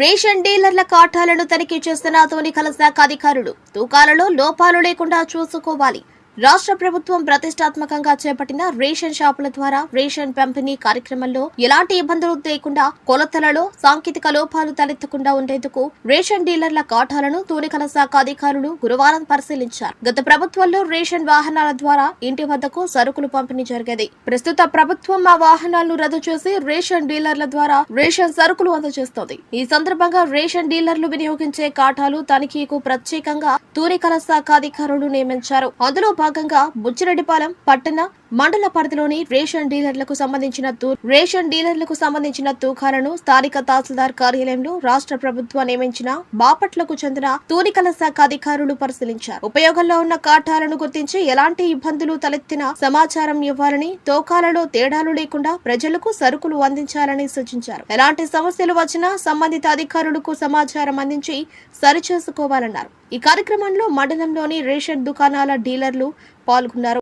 Ration డీలర్ల కాటాలను తనిఖీ చేస్తున్న తూనికల శాఖ అధికారులు తూకాలలో లోపాలు లేకుండా చూసుకోవాలి. రాష్ట్ర ప్రభుత్వం ప్రతిష్టాత్మకంగా చేపట్టిన రేషన్ షాపుల ద్వారా రేషన్ పంపిణీ కార్యక్రమంలో ఎలాంటి ఇబ్బందులు లేకుండా కొలతలలో సాంకేతిక లోపాలు తలెత్తకుండా ఉండేందుకు రేషన్ డీలర్ల కాటాలను తూనికల శాఖ అధికారులు గురువారం పరిశీలించారు. గత ప్రభుత్వంలో రేషన్ వాహనాల ద్వారా ఇంటి వద్దకు సరుకులు పంపిణీ జరిగేది. ప్రస్తుత ప్రభుత్వం ఆ వాహనాలను రద్దు చేసి రేషన్ డీలర్ల ద్వారా రేషన్ సరుకులు అందజేస్తోంది. ఈ సందర్భంగా రేషన్ డీలర్లు వినియోగించే కాటాలు తనిఖీకు ప్రత్యేకంగా తూనికల శాఖ అధికారులు నియమించారు. అందులో భాగంగా బుచ్చిరెడ్డిపాలెం పట్టణ మండల పరిధిలోని రేషన్ డీలర్లకు సంబంధించిన రేషన్ డీలర్లకు సంబంధించిన తూకాలను స్థానిక తహసీల్దార్ కార్యాలయంలో రాష్ట్ర ప్రభుత్వం నియమించిన బాపట్లకు చెందిన తూనికల శాఖ అధికారులు పరిశీలించారు. ఉపయోగంలో ఉన్న కాటాలను గుర్తించి ఎలాంటి ఇబ్బందులు తలెత్తిన సమాచారం ఇవ్వాలని తూకాలలో తేడాలు లేకుండా ప్రజలకు సరుకులు అందించాలని సూచించారు. ఎలాంటి సమస్యలు వచ్చినా సంబంధిత అధికారులకు సమాచారం అందించి సరిచేసుకోవాలన్నారు. ఈ కార్యక్రమంలో మండలంలోని రేషన్ దుకాణాల డీలర్లు పాల్గొన్నారు.